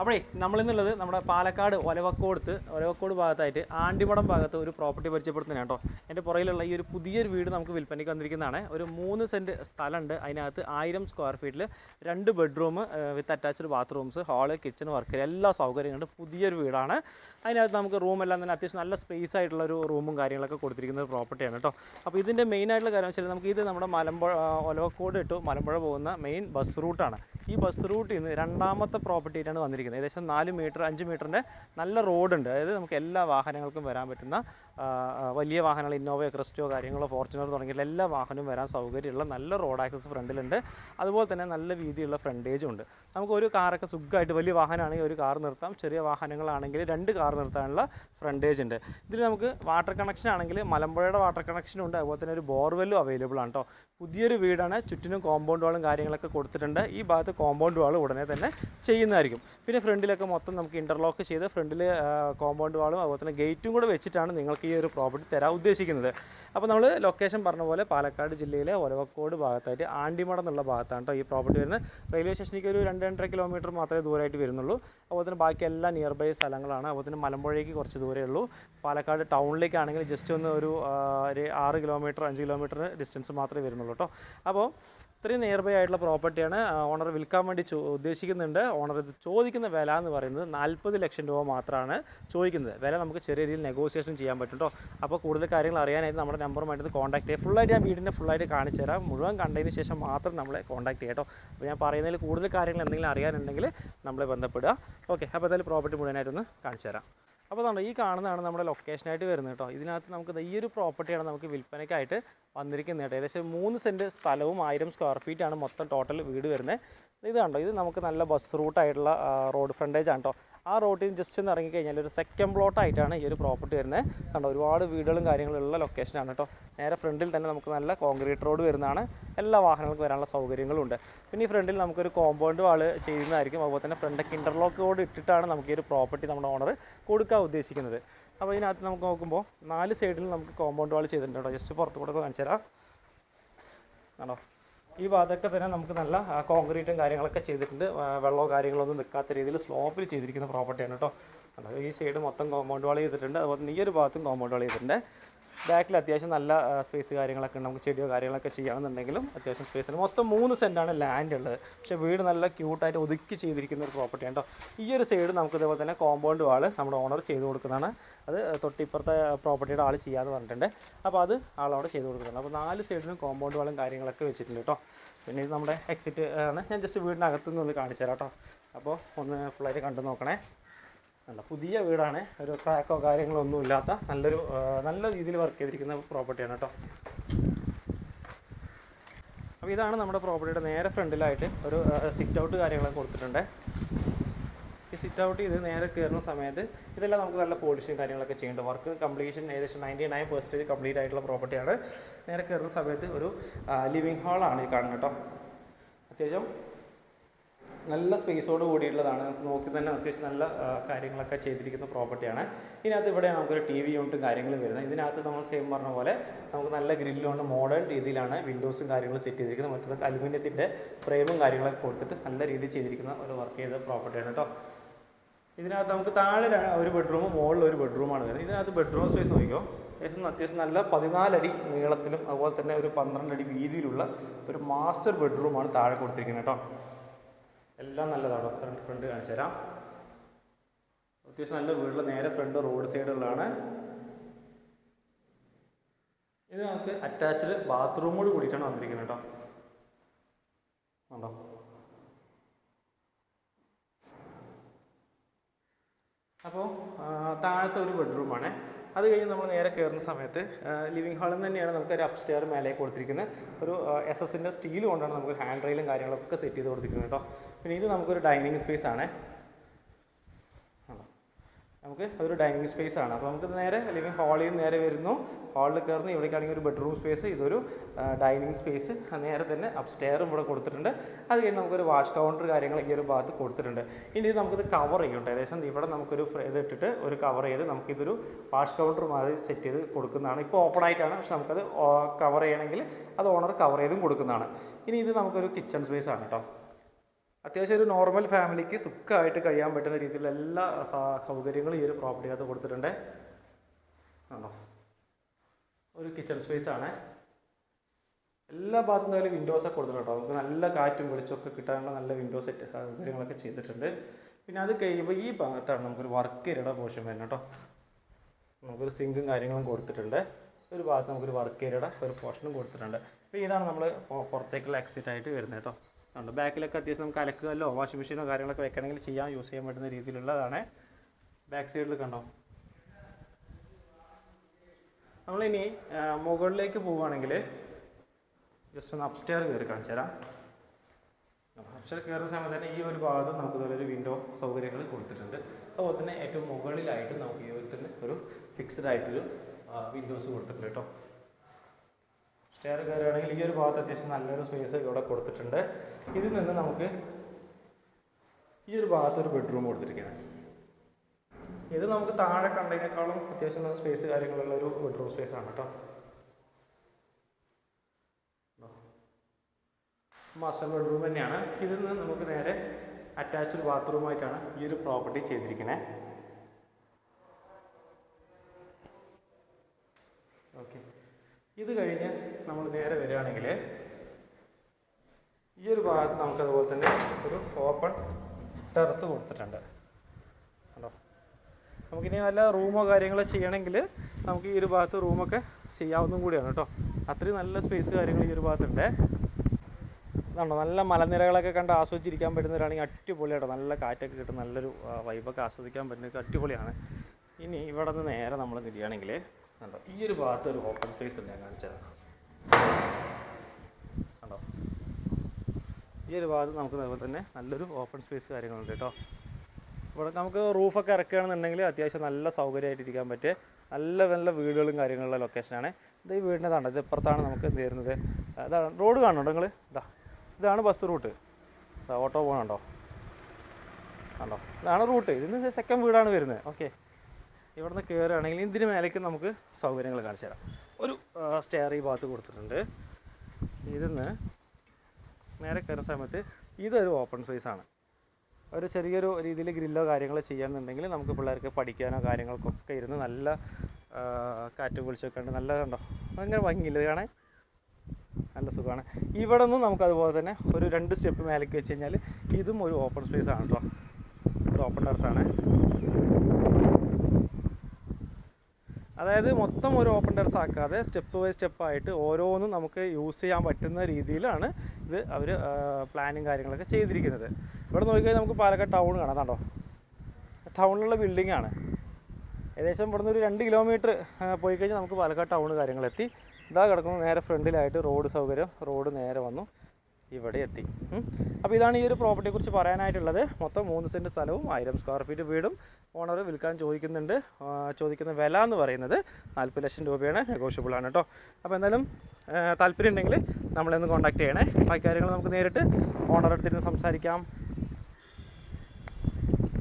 അപ്പോഴേ നമ്മളിന്നുള്ളത് നമ്മുടെ പാലക്കാട് ഒലവക്കോടത്ത് ഒലവക്കോട് ഭാഗത്തായിട്ട് ആണ്ടിമടം ഭാഗത്ത് ഒരു പ്രോപ്പർട്ടി പരിചയപ്പെടുത്തുന്നതാണ് കേട്ടോ. എന്റെ പുറയിലുള്ള ഈ ഒരു പുതിയൊരു വീട് നമുക്ക് വിൽപ്പനയ്ക്ക് വന്നിരിക്കുന്നതാണ്. ഒരു മൂന്ന് സെന്റ് സ്ഥലമുണ്ട്. അതിനകത്ത് ആയിരം സ്ക്വയർ ഫീറ്റിൽ രണ്ട് bedroom with attached bathrooms hall kitchen work എല്ലാ സൗകര്യങ്ങളുണ്ട് പുതിയൊരു വീടാണ്. അതിനകത്ത് നമുക്ക് റൂമെല്ലാം തന്നെ അത്യാവശ്യം നല്ല സ്പേസ് ആയിട്ടുള്ള ഒരു റൂമും കാര്യങ്ങളൊക്കെ കൊടുത്തിരിക്കുന്ന ഒരു പ്രോപ്പർട്ടിയാണ് കേട്ടോ. അപ്പോൾ ഇതിന്റെ മെയിൻ ആയിട്ടുള്ള കാര്യം വെച്ചാൽ നമുക്ക് ഇത് നമ്മുടെ മലമ്പുഴ ഒലവക്കോട് ടു മലമ്പുഴ പോകുന്ന മെയിൻ ബസ് റൂട്ടാണ് ഈ ബസ് റൂട്ടിൽ നിന്ന് രണ്ടാമത്തെ പ്രോപ്പർട്ടി ആയിട്ടാണ് വന്നിരിക്കുന്നത് ഏകദേശം നാല് മീറ്റർ അഞ്ച് മീറ്ററിന്റെ നല്ല റോഡുണ്ട്. അതായത് നമുക്ക് എല്ലാ വാഹനങ്ങൾക്കും വരാൻ പറ്റുന്ന വലിയ വാഹനങ്ങൾ ഇന്നോവയോ ക്രിസ്റ്റോ കാര്യങ്ങളോ ഫോർച്യൂണർ തുടങ്ങിയ എല്ലാ വാഹനവും വരാൻ സൗകര്യമുള്ള നല്ല റോഡ് ആക്സസ് ഫ്രണ്ടിലുണ്ട്. അതുപോലെ തന്നെ നല്ല വീതിയുള്ള ഫ്രണ്ടേജും ഉണ്ട്. നമുക്ക് ഒരു കാറൊക്കെ സുഖമായിട്ട് വലിയ വാഹനമാണെങ്കിൽ ഒരു കാർ നിർത്താം. ചെറിയ വാഹനങ്ങളാണെങ്കിൽ രണ്ട് കാർ നിർത്താനുള്ള ഫ്രണ്ടേജ് ഉണ്ട്. ഇതിൽ നമുക്ക് വാട്ടർ കണക്ഷൻ ആണെങ്കിൽ മലമ്പുഴയുടെ വാട്ടർ കണക്ഷനും ഉണ്ട്. അതുപോലെ തന്നെ ഒരു ബോർവെല്ലും അവൈലബിൾ ആണ് കേട്ടോ പുതിയൊരു വീടാണ്. ചുറ്റിനും കോമ്പൗണ്ട് വാളും കാര്യങ്ങളൊക്കെ കൊടുത്തിട്ടുണ്ട്. ഈ ഭാഗത്ത് കോമ്പൗണ്ട് വാൾ ഉടനെ തന്നെ ചെയ്യുന്നതായിരിക്കും. പിന്നെ ഫ്രണ്ടിലൊക്കെ മൊത്തം നമുക്ക് ഇന്റർലോക്ക് ചെയ്ത് ഫ്രണ്ടിൽ കോമ്പൗണ്ട് വാളും അതുപോലെ തന്നെ ഗേറ്റും കൂടെ വെച്ചിട്ടാണ് നിങ്ങൾക്ക് ഈ ഒരു പ്രോപ്പർട്ടി തരാൻ ഉദ്ദേശിക്കുന്നത്. അപ്പോൾ നമ്മൾ ലൊക്കേഷൻ പറഞ്ഞ പോലെ പാലക്കാട് ജില്ലയിലെ ഒലവക്കോട് ഭാഗത്തായിട്ട് ആണ്ടിമട എന്നുള്ള ഭാഗത്താണ് കേട്ടോ ഈ പ്രോപ്പർട്ടി വരുന്നത്. റെയിൽവേ സ്റ്റേഷനിലേക്ക് ഒരു രണ്ട് രണ്ടര കിലോമീറ്റർ മാത്രമേ ദൂരമായിട്ട് വരുന്നുള്ളൂ. അതുപോലെ തന്നെ ബാക്കി എല്ലാ നിയർ ബൈ സ്ഥലങ്ങളാണ്. അതുപോലെ തന്നെ മലമ്പുഴയ്ക്ക് കുറച്ച് ദൂരമേ ഉള്ളൂ. പാലക്കാട് ടൗണിലേക്കാണെങ്കിൽ ജസ്റ്റ് ഒന്ന് ഒരു ആറ് കിലോമീറ്റർ അഞ്ച് കിലോമീറ്റർ ഡിസ്റ്റൻസ് മാത്രമേ വരുന്നുള്ളൂ. കേട്ടോ. അപ്പോൾ ഇത്രയും നിയർ ബൈ ആയിട്ടുള്ള പ്രോപ്പർട്ടിയാണ് ഓണർ വിൽക്കാൻ വേണ്ടി ഉദ്ദേശിക്കുന്നുണ്ട്. ഓണർ ഇത് ചോദിക്കുന്ന വില എന്ന് പറയുന്നത് നാൽപ്പത് ലക്ഷം രൂപ മാത്രമാണ് ചോദിക്കുന്നത്. വില നമുക്ക് ചെറിയ രീതിയിൽ നെഗോസിയേഷൻ ചെയ്യാൻ പറ്റും കേട്ടോ. അപ്പോൾ കൂടുതൽ കാര്യങ്ങൾ അറിയാനായിട്ട് നമ്മുടെ നമ്പറുമായിട്ട് കോൺടാക്ട് ചെയ്യുക ഫുള്ളായിട്ട് ഞാൻ വീടിന്റെ ഫുള്ളായിട്ട് കാണിച്ചു തരാം. മുഴുവൻ കണ്ടതിന് ശേഷം മാത്രം നമ്മളെ കോൺടാക്ട് ചെയ്യാം കേട്ടോ. അപ്പോൾ ഞാൻ പറയുന്നതിൽ കൂടുതൽ കാര്യങ്ങൾ എന്തെങ്കിലും അറിയാനുണ്ടെങ്കിൽ നമ്മളെ ബന്ധപ്പെടുക. ഓക്കെ അപ്പോൾ എന്തായാലും പ്രോപ്പർട്ടി മുഴുവനായിട്ടൊന്ന് കാണിച്ചു തരാം. അപ്പോൾ അതുകൊണ്ട് ഈ കാണുന്നതാണ് നമ്മുടെ ലൊക്കേഷനായിട്ട് വരുന്നത് കേട്ടോ. ഇതിനകത്ത് നമുക്ക് ഈ ഒരു പ്രോപ്പർട്ടിയാണ് നമുക്ക് വിൽപ്പനയ്ക്കായിട്ട് വന്നിരിക്കുന്നത് കേട്ടോ. ഏകദേശം മൂന്ന് സെന്റ് സ്ഥലവും ആയിരം സ്ക്വയർ ഫീറ്റാണ് മൊത്തം ടോട്ടൽ വീട് വരുന്നത്. ഇത് കണ്ടോ ഇത് നമുക്ക് നല്ല ബസ് റൂട്ടായിട്ടുള്ള റോഡ് ഫ്രണ്ടേജ് ആണ് കേട്ടോ. ആ റോട്ടിൽ ജസ്റ്റ് ഒന്ന് ഇറങ്ങിക്കഴിഞ്ഞാൽ ഒരു സെക്കൻഡ് പ്ലോട്ടായിട്ടാണ് ഈ ഒരു പ്രോപ്പർട്ടി വരുന്നത്. കണ്ടോ ഒരുപാട് വീടുകളും കാര്യങ്ങളും ഉള്ള ലൊക്കേഷനാണ് കേട്ടോ. നേരെ ഫ്രണ്ടിൽ തന്നെ നമുക്ക് നല്ല കോൺക്രീറ്റ് റോഡ് വരുന്നതാണ്. എല്ലാ വാഹനങ്ങൾക്കും വരാനുള്ള സൗകര്യങ്ങളും ഉണ്ട്. പിന്നെ ഈ ഫ്രണ്ടിൽ നമുക്കൊരു കോമ്പൗണ്ട് വാൾ ചെയ്യുന്നതായിരിക്കും. അതുപോലെ തന്നെ ഫ്രണ്ടൊക്കെ ഇന്റർലോക്ക് റോഡ് ഇട്ടിട്ടാണ് നമുക്ക് ഈ ഒരു പ്രോപ്പർട്ടി നമ്മുടെ ഓണർ കൊടുക്കാൻ ഉദ്ദേശിക്കുന്നത്. അപ്പോൾ ഇതിനകത്ത് നമുക്ക് നോക്കുമ്പോൾ നാല് സൈഡിൽ നമുക്ക് കോമ്പൗണ്ട് വാൾ ചെയ്തിട്ടുണ്ട് കേട്ടോ. ജസ്റ്റ് പുറത്ത് കൂടെ കാണിച്ചു തരാം ആണോ ഈ ഭാഗത്തൊക്കെ തന്നെ നമുക്ക് നല്ല കോൺക്രീറ്റും കാര്യങ്ങളൊക്കെ ചെയ്തിട്ടുണ്ട്. വെള്ളമോ കാര്യങ്ങളൊന്നും നിൽക്കാത്ത രീതിയിൽ സ്ലോപ്പിൽ ചെയ്തിരിക്കുന്ന പ്രോപ്പർട്ടിയാണ് കേട്ടോ ഈ സൈഡ് മൊത്തം കോമ്പൗണ്ട് വാൾ ചെയ്തിട്ടുണ്ട്. അതുപോലെ തന്നെ ഈ ഒരു ഭാഗത്തും കോമ്പൗണ്ട് വാൾ ചെയ്തിട്ടുണ്ട്. ബാക്കിൽ അത്യാവശ്യം നല്ല സ്പേസ് കാര്യങ്ങളൊക്കെ ഉണ്ട്. നമുക്ക് ചെടിയോ കാര്യങ്ങളൊക്കെ ചെയ്യണമെന്നുണ്ടെങ്കിലും അത്യാവശ്യം സ്പേസ് ഉണ്ട്. മൊത്തം മൂന്ന് സെന്റാണ് ലാൻഡ് ഉള്ളത്. പക്ഷേ വീട് നല്ല ക്യൂട്ടായിട്ട് ഒതുക്കി ചെയ്തിരിക്കുന്ന ഒരു പ്രോപ്പർട്ടി കേട്ടോ ഈ ഒരു സൈഡ് നമുക്ക് ഇതേപോലെ തന്നെ കോമ്പൗണ്ട് വാൾ നമ്മുടെ ഓണർ ചെയ്ത് കൊടുക്കുന്നതാണ്. അത് തൊട്ടിപ്പുറത്തെ പ്രോപ്പർട്ടിയുടെ ആൾ ചെയ്യാമെന്ന് പറഞ്ഞിട്ടുണ്ട്. അപ്പോൾ അത് ആളവിടെ ചെയ്ത് കൊടുക്കുന്നുണ്ട് അപ്പോൾ നാല് സൈഡിലും കോമ്പൗണ്ട് വാളും കാര്യങ്ങളൊക്കെ വെച്ചിട്ടുണ്ട് കേട്ടോ പിന്നെ ഇത് നമ്മുടെ എക്സിറ്റ് ആണ്. ഞാൻ ജസ്റ്റ് വീടിനകത്തുനിന്ന് ഒന്ന് കാണിച്ചു തരാം കേട്ടോ അപ്പോൾ ഒന്ന് ഫുള്ളായിട്ട് കണ്ടു നോക്കണേ. നല്ല പുതിയ വീടാണ്. ഒരു ക്രാക്കോ കാര്യങ്ങളോ ഒന്നും ഇല്ലാത്ത നല്ലൊരു നല്ല രീതിയിൽ വർക്ക് ചെയ്തിരിക്കുന്ന പ്രോപ്പർട്ടിയാണ് കേട്ടോ. അപ്പോൾ ഇതാണ് നമ്മുടെ പ്രോപ്പർട്ടിയുടെ നേരെ ഫ്രണ്ടിലായിട്ട് ഒരു സിറ്റ് ഔട്ട് കാര്യങ്ങളൊക്കെ കൊടുത്തിട്ടുണ്ട്. ഈ സിറ്റ് ഔട്ട് ചെയ്ത് നേരെ കയറുന്ന സമയത്ത് ഇതെല്ലാം നമുക്ക് നല്ല പോളിഷും കാര്യങ്ങളൊക്കെ ചെയ്യേണ്ട വർക്ക് കംപ്ലീഷൻ ഏകദേശം നയന്റി നയൻ പെർസെന്റേജ് കംപ്ലീറ്റ് ആയിട്ടുള്ള പ്രോപ്പർട്ടിയാണ് നേരെ കയറുന്ന സമയത്ത് ഒരു ലിവിങ് ഹാളാണ് ഈ കാണുന്നത് കേട്ടോ. അത്യാവശ്യം നല്ല സ്പേസോട് കൂടിയുള്ളതാണ് നമുക്ക് നോക്കി തന്നെ അത്യാവശ്യം നല്ല കാര്യങ്ങളൊക്കെ ചെയ്തിരിക്കുന്ന പ്രോപ്പർട്ടിയാണ് ഇതിനകത്ത് ഇവിടെ നമുക്കൊരു ടി വി യൂണിറ്റും കാര്യങ്ങളും വരുന്നത്. ഇതിനകത്ത് നമ്മൾ സെയിം പറഞ്ഞ പോലെ നമുക്ക് നല്ല ഗ്രില്ലുകൊണ്ട് മോഡേൺ രീതിയിലാണ് വിൻഡോസും കാര്യങ്ങളും സെറ്റ് ചെയ്തിരിക്കുന്നത്. മറ്റൊരു അലുമിനിയത്തിന്റെ ഫ്രെയിമും കാര്യങ്ങളൊക്കെ കൊടുത്തിട്ട് നല്ല രീതിയിൽ ചെയ്തിരിക്കുന്ന ഒരു വർക്ക് ചെയ്ത പ്രോപ്പർട്ടിയാണ് കേട്ടോ. ഇതിനകത്ത് നമുക്ക് താഴെ ഒരു ബെഡ്റൂമും മുകളിൽ ഒരു ബെഡ്റൂമാണ് വരുന്നത്. ഇതിനകത്ത് ബെഡ്റൂം സ്പേസ് നോക്കിയോ അത്യാവശ്യം അത്യാവശ്യം നല്ല പതിനാലടി നീളത്തിലും അതുപോലെ തന്നെ ഒരു പന്ത്രണ്ടടി വീതിയിലുള്ള ഒരു മാസ്റ്റർ ബെഡ്റൂമാണ് താഴെ കൊടുത്തിരിക്കുന്നത് കേട്ടോ. എല്ലാം നല്ലതാണ്. ഫ്രണ്ട് ഫ്രണ്ട് കാണിച്ചു തരാം. അത്യാവശ്യം നല്ല വീട്ടിൽ നേരെ ഫ്രണ്ട് റോഡ് സൈഡുകളാണ് ഇത് നമുക്ക് അറ്റാച്ച്ഡ് ബാത്റൂമോട് കൂടിയിട്ടാണ് വന്നിരിക്കുന്നത് കേട്ടോ. ഉണ്ടോ അപ്പോൾ താഴത്തെ ഒരു ബെഡ്റൂമാണ് അത് കഴിഞ്ഞ് നമ്മൾ നേരെ കയറുന്ന സമയത്ത് ലിവിംഗ് ഹാളിൽ നിന്ന് തന്നെയാണ് നമുക്ക് ഒരു അപ്സ്റ്റെയർ മേലെ കൊടുത്തിരിക്കുന്നത് ഒരു എസ് എസിന്റെ സ്റ്റീൽ കൊണ്ടാണ് നമുക്ക് ഹാൻഡ് റെയിലും കാര്യങ്ങളൊക്കെ സെറ്റ് ചെയ്ത് കൊടുത്തിരിക്കുന്നത് കേട്ടോ പിന്നെ ഇത് നമുക്കൊരു ഡൈനിങ് സ്പേസ് ആണ്. നമുക്ക് അതൊരു ഡൈനിങ് സ്പേസ് ആണ്. അപ്പോൾ നമുക്ക് നേരെ ലിവിങ് ഹാളിൽ നിന്ന് നേരെ വരുന്നു. ഹാളിൽ കയറുന്നു ഇവിടേക്കാണെങ്കിൽ ഒരു ബെഡ്റൂം സ്പേസ് ഇതൊരു ഡൈനിങ് സ്പേസ് നേരെ തന്നെ അപ്സ്റ്റെയറും ഇവിടെ കൊടുത്തിട്ടുണ്ട്. അത് കഴിഞ്ഞ് നമുക്കൊരു വാഷ് കൗണ്ടർ കാര്യങ്ങളൊക്കെ ഈ ഒരു ഭാഗത്ത് കൊടുത്തിട്ടുണ്ട്. ഇനി ഇത് നമുക്കിത് കവർ ചെയ്യുന്നുണ്ട് ഏകദേശം ഇവിടെ നമുക്കൊരു ഇത് ഇട്ടിട്ട് ഒരു കവർ ചെയ്ത് നമുക്കിതൊരു വാഷ് കൗണ്ടർ മാതിരി സെറ്റ് ചെയ്ത് കൊടുക്കുന്നതാണ്. ഇപ്പോൾ ഓപ്പൺ ആയിട്ടാണ്. പക്ഷെ നമുക്കത് കവർ ചെയ്യണമെങ്കിൽ അത് ഓണർ കവർ ചെയ്തും കൊടുക്കുന്നതാണ്. ഇനി ഇത് നമുക്കൊരു കിച്ചൺ സ്പേസ് ആണ് കേട്ടോ. അത്യാവശ്യം ഒരു നോർമൽ ഫാമിലിക്ക് സുഖമായിട്ട് കഴിയാൻ പറ്റുന്ന രീതിയിലുള്ള എല്ലാ സൗകര്യങ്ങളും ഈ ഒരു പ്രോപ്പർട്ടിക്കകത്ത് കൊടുത്തിട്ടുണ്ട്. ആണോ ഒരു കിച്ചൺ സ്പേസ് ആണ്. എല്ലാ ഭാഗത്തും നല്ല വിൻഡോസ് ഒക്കെ കൊടുത്തിട്ടുണ്ട് നമുക്ക് നല്ല കാറ്റും വെളിച്ചമൊക്കെ കിട്ടാനുള്ള നല്ല വിൻഡോ സെറ്റ് സൗകര്യങ്ങളൊക്കെ ചെയ്തിട്ടുണ്ട്. പിന്നെ അത് കഴിയുമ്പോൾ ഈ ഭാഗത്താണ് നമുക്കൊരു വർക്ക് ഏരിയയുടെ പോർഷൻ വരുന്നത് കേട്ടോ. നമുക്കൊരു സിങ്കും കാര്യങ്ങളും കൊടുത്തിട്ടുണ്ട്. ഒരു ഭാഗത്ത് നമുക്കൊരു വർക്ക് ഏരിയയുടെ ഒരു പോർഷനും കൊടുത്തിട്ടുണ്ട്. അപ്പോൾ ഇതാണ് നമ്മൾ പുറത്തേക്കുള്ള എക്സിറ്റ് ആയിട്ട് വരുന്നത് കേട്ടോ. ഉണ്ട് ബാക്കിലൊക്കെ അത്യാവശ്യം നമുക്ക് അലക്കുകല്ലോ വാഷിംഗ് മെഷീനോ കാര്യങ്ങളൊക്കെ വെക്കണമെങ്കിൽ ചെയ്യാൻ യൂസ് ചെയ്യാൻ പറ്റുന്ന രീതിയിലുള്ളതാണ്. ബാക്ക് സൈഡിൽ കണ്ടോ? നമ്മളിനി മുകളിലേക്ക് പോവുകയാണെങ്കിൽ ജസ്റ്റ് ഒന്ന് അപ്സ്റ്റെയർ കയറി കാണിച്ചു തരാം. അപ്സ്റ്റെയർ കയറുന്ന സമയത്ത് തന്നെ ഈ ഒരു ഭാഗത്ത് നമുക്ക് ഒരു വിൻഡോ സൗകര്യങ്ങൾ കൊടുത്തിട്ടുണ്ട്. അതുപോലെ തന്നെ ഏറ്റവും മുകളിലായിട്ട് നമുക്ക് ഈ ഒരു ഒരു ഫിക്സ്ഡ് ആയിട്ടൊരു വിൻഡോസ് കൊടുത്തിട്ടുണ്ട് കേട്ടോ. സ്റ്റെയർ കയറുകയാണെങ്കിൽ ഈ ഒരു ഭാഗത്ത് അത്യാവശ്യം നല്ലൊരു സ്പേസ് ഇവിടെ കൊടുത്തിട്ടുണ്ട്. ഇതിൽ നിന്ന് നമുക്ക് ഈ ഒരു ഭാഗത്ത് ഒരു ബെഡ്റൂം കൊടുത്തിരിക്കുകയാണ്. ഇത് നമുക്ക് താഴെ കണ്ടതിനേക്കാളും അത്യാവശ്യം നല്ല സ്പേസ് കാര്യങ്ങളുള്ള ഒരു ബെഡ്റൂം സ്പേസ് ആണ് കേട്ടോ. മാസ്റ്റർ ബെഡ്റൂം തന്നെയാണ്. ഇതിൽ നിന്ന് നമുക്ക് നേരെ അറ്റാച്ച്ഡ് ബാത്റൂമായിട്ടാണ് ഈ ഒരു പ്രോപ്പർട്ടി ചെയ്തിരിക്കുന്നത് ഓക്കെ ഇത് കഴിഞ്ഞ് നമ്മൾ നേരെ വരികയാണെങ്കിൽ ഈ ഒരു ഭാഗത്ത് നമുക്ക് അതുപോലെ തന്നെ ഒരു ഓപ്പൺ ടെറസ് കൊടുത്തിട്ടുണ്ട്. കണ്ടോ? നമുക്കിനി നല്ല റൂമോ കാര്യങ്ങളോ ചെയ്യണമെങ്കിൽ നമുക്ക് ഈ ഒരു ഭാഗത്ത് റൂമൊക്കെ ചെയ്യാവുന്നതും കൂടിയാണ് കേട്ടോ. അത്രയും നല്ല സ്പേസ് കാര്യങ്ങൾ ഈ ഒരു ഭാഗത്തുണ്ട്. ഇതാണോ? നല്ല മലനിരകളൊക്കെ കണ്ട് ആസ്വദിച്ചിരിക്കാൻ പറ്റുന്നവരാണെങ്കിൽ അടിപൊളിയാട്ടോ നല്ല കാറ്റൊക്കെ കിട്ടും. നല്ലൊരു വൈബൊക്കെ ആസ്വദിക്കാൻ പറ്റുന്ന അടിപൊളിയാണ്. ഇനി ഇവിടെ നിന്ന് നേരെ നമ്മൾ തിരിയുകയാണെങ്കിൽ കണ്ടോ? ഈ ഒരു ഭാഗത്ത് ഒരു ഓപ്പൺ സ്പേസ് ഉണ്ട് ഞാൻ കാണിച്ചത് കണ്ടോ? ഈ ഒരു ഭാഗത്ത് നമുക്ക് അതുപോലെ തന്നെ നല്ലൊരു ഓപ്പൺ സ്പേസ് കാര്യങ്ങളുണ്ട് കേട്ടോ. ഇവിടെ നമുക്ക് റൂഫൊക്കെ ഇറക്കുകയാണെന്നുണ്ടെങ്കിൽ അത്യാവശ്യം നല്ല സൗകര്യമായിട്ട് ഇരിക്കാൻ പറ്റിയ നല്ല നല്ല വീടുകളും കാര്യങ്ങളുള്ള ലൊക്കേഷനാണ് ഇത് ഈ വീടിന്റെ ഇതാണ് ഇത് ഇപ്പുറത്താണ് നമുക്ക് എന്ത് അതാണ് റോഡ് കാണുന്നുണ്ടോ നിങ്ങൾ ഇതാ ഇതാണ് ബസ് റൂട്ട് ഇതാ ഓട്ടോ പോകണുണ്ടോ? കണ്ടോ? ഇതാണ് റൂട്ട് ഇതിന് സെക്കൻഡ് വീടാണ് വരുന്നത്. ഓക്കെ ഇവിടുന്ന് കയറുകയാണെങ്കിൽ ഇതിന് മേലേക്ക് നമുക്ക് സൗകര്യങ്ങൾ കാണിച്ചു തരാം. ഒരു സ്റ്റെയർ ഈ ഭാഗത്ത് കൊടുത്തിട്ടുണ്ട്. ഇതിന്ന് നേരെ കയറുന്ന സമയത്ത് ഇതൊരു ഓപ്പൺ സ്പേസ് ആണ്. ഒരു ചെറിയൊരു രീതിയിൽ ഗ്രില്ലോ കാര്യങ്ങളോ ചെയ്യാന്നുണ്ടെങ്കിൽ നമുക്ക് പിള്ളേർക്ക് പഠിക്കാനോ കാര്യങ്ങൾക്കൊക്കെ ഇരുന്ന് നല്ല കാറ്റ് പൊളിച്ചൊക്കെ ഉണ്ട്. നല്ല കണ്ടോ? ഭയങ്കര ഭംഗിയില്ല? കാണേ നല്ല സുഖമാണ്. ഇവിടെ നിന്നും നമുക്ക് അതുപോലെ തന്നെ ഒരു രണ്ട് സ്റ്റെപ്പ് മേലേക്ക് വെച്ച് കഴിഞ്ഞാൽ ഇതും ഒരു ഓപ്പൺ സ്പേസ് ആണ് കേട്ടോ. ഒരു ഓപ്പൺ ടെറസ് ആണ്. അതായത് മൊത്തം ഒരു ഓപ്പൺ ടെറസ് ആക്കാതെ സ്റ്റെപ്പ് ബൈ സ്റ്റെപ്പായിട്ട് ഓരോന്നും നമുക്ക് യൂസ് ചെയ്യാൻ പറ്റുന്ന രീതിയിലാണ് ഇത് അവർ പ്ലാനും കാര്യങ്ങളൊക്കെ ചെയ്തിരിക്കുന്നത്. ഇവിടെ നോക്കിക്കഴിഞ്ഞാൽ നമുക്ക് പാലക്കാട് ടൗൺ കാണാം. കണ്ടോ? ടൗണിലുള്ള ബിൽഡിംഗ് ആണ്. ഏകദേശം ഇവിടുന്ന് ഒരു രണ്ട് കിലോമീറ്റർ പോയി കഴിഞ്ഞാൽ നമുക്ക് പാലക്കാട് ടൗൺ കാര്യങ്ങളെത്തി. ഇതാ കിടക്കുന്നു നേരെ ഫ്രണ്ടിലായിട്ട് റോഡ് സൗകര്യം. റോഡ് നേരെ വന്നു. ഇവിടെ എത്തി. അപ്പോൾ ഇതാണ് ഈ ഒരു പ്രോപ്പർട്ടിയെ കുറിച്ച് പറയാനായിട്ടുള്ളത്. മൊത്തം മൂന്ന് സെന്റ് സ്ഥലവും ആയിരം സ്ക്വയർ ഫീറ്റ് വീടും. ഓണർ വിൽക്കാൻ ചോദിക്കുന്നുണ്ട്. ചോദിക്കുന്ന വില എന്ന് പറയുന്നത് നാൽപ്പത് ലക്ഷം രൂപയാണ്. നെഗോഷ്യബിൾ ആണ് കേട്ടോ അപ്പോൾ എന്തായാലും താല്പര്യം ഉണ്ടെങ്കിൽ നമ്മളെന്ന് കോൺടാക്ട് ചെയ്യണേ. ബാക്കി കാര്യങ്ങൾ നമുക്ക് നേരിട്ട് ഓണർ അടുത്തിരുന്ന് സംസാരിക്കാം.